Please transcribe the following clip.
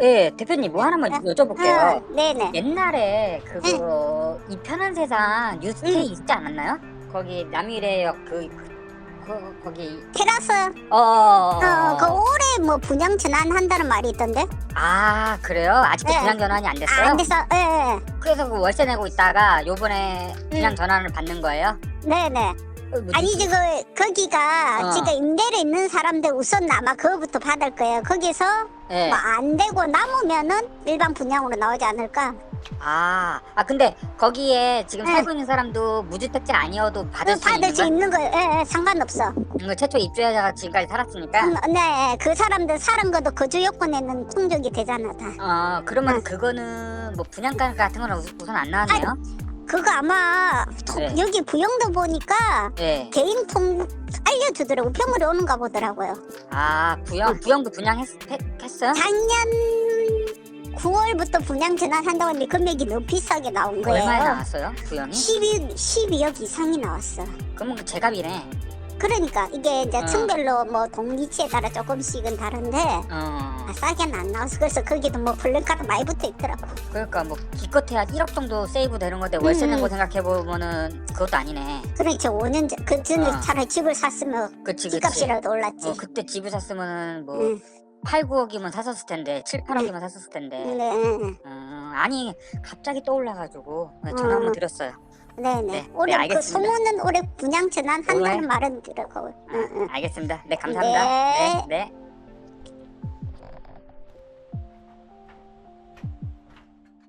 예. 예, 대표님 뭐 하나만 아, 여쭤볼게요. 네네. 옛날에 그거 이 편한 세상 응. 있지 않았나요? 거기 남일의역 그, 그, 그 거기 테라스 어, 어, 그 올해 뭐 분양 전환한다는 말이 있던데? 아 그래요? 아직도 네. 분양 전환이 안 아, 됐어요? 안 돼서, 예, 예. 그래서 그 월세 내고 있다가 요번에 분양 응. 전환을 받는 거예요? 네네. 어, 뭐 아니지, 그, 거기가 어. 지금 임대를 있는 사람들 우선 아마 그거부터 받을 거예요. 거기서 예. 뭐 안 되고 남으면은 일반 분양으로 나오지 않을까? 아, 아 근데 거기에 지금 네. 살고 있는 사람도 무주택자 아니어도 받을 수 받을 수 있는 있는 거, 예, 예, 상관없어. 거? 최초 입주자가 지금까지 살았으니까 음, 네, 그 사람들 사는 것도 거주 요건에는 충족이 되잖아, 다. 어 그러면 응. 그거는 뭐 분양가 같은 건 우선 안 나왔네요? 그거 아마 통- 네. 여기 부영도 보니까 예. 개인 통 알려주더라고 병원에 오는가 보더라고요. 아 부영 부영도 분양했어요? 작년 9월부터 분양 전환한다고 했는데 금액이 너무 비싸게 나온 거예요. 얼마에 나왔어요? 부영이? 12, 12억 이상이 나왔어. 그러면 그 제값이네. 그러니까 이게 이제 어. 층별로 뭐 동리치에 따라 조금씩은 다른데 어. 아, 싸게는 안 나와서 그래서 거기도 뭐 블랙카드 많이 붙어 있더라고. 그러니까 뭐 기껏해야 1억 정도 세이브 되는 건데 월세 음. 낸거 생각해 보면은 그것도 아니네. 그러니까 5년 전, 그 전에 어. 차라리 집을 샀으면 그치 그치. 집값이라도 올랐지. 어, 그때 집을 샀으면은 뭐 응. 8, 9억이면 샀었을 텐데 7, 8억이면 샀었을 텐데. 네, 네, 음, 아니 갑자기 떠올라가지고 네, 전화 한번 음. 드렸어요. 네, 네, 네. 올해 네, 그 알겠습니다. 소문은 올해 분양 전환한다는 올해? 말은 들었고. 아, 응, 응. 알겠습니다. 네 감사합니다. 네. 네. 네.